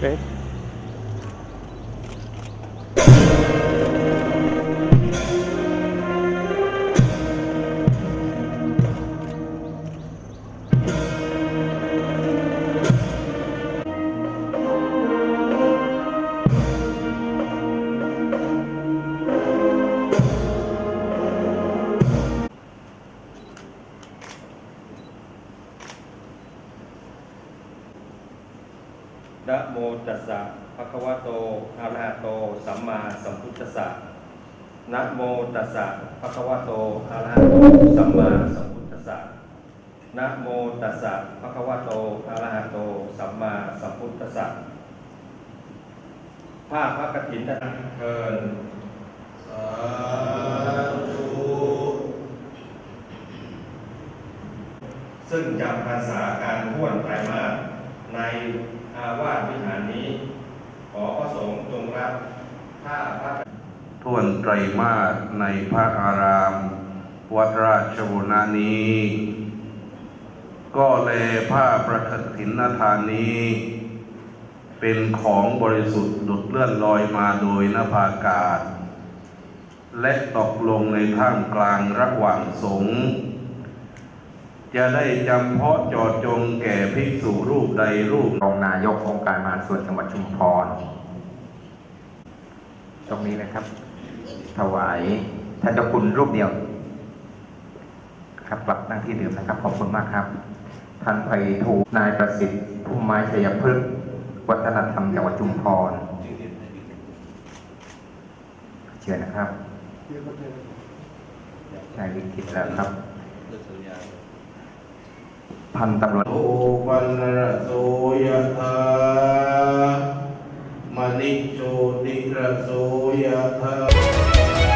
Okay. นะโมตัสสะภะคะวะโตอะระหะโต สัมมาสัมพุทธัสสะนะโมตัสสะภะคะวะโตอะระหะโต สัมมาสัมพุทธัสสะนะโมตัสสะภะคะวะโตอะระหะโต สัมมาสัมพุทธัสสะผ้าพระกฐินนะเทินสาธุซึ่งจำภาษาการพ้วนไตรมาสใน วิหารนี้ ขอพระสงฆ์จงรับผ้าพระท่วนไตรมาสในพระอาราม วัดราชบุรณานี้ ก็แลผ้าประกฐินทานนี้ เป็นของบริสุทธิ์ดุดเลื่อนลอยมาโดยนภาอากาศ และตกลงในท่ามกลางระหว่างสงฆ์ จะได้จำเพาะเจอดจงแก่ภิกษุรูปใดรูปรองนายกองค์การมหาส่วนจังหวัดชุมพร ตรงนี้นะครับ ถวายท่านเจ้าคุณรูปเดียว ครับกลับนั่งที่เดิมนะครับ ขอบคุณมากครับ ท่านไพฑูรย์นายประสิทธิ์ผู้ไม้ชัยพฤกษ์วัฒนธรรมจังหวัดชุมพร เชิญนะครับนายวิกิตแล้วครับ พันตำรวจโอปันระโสยธามณิโชติระโสยธา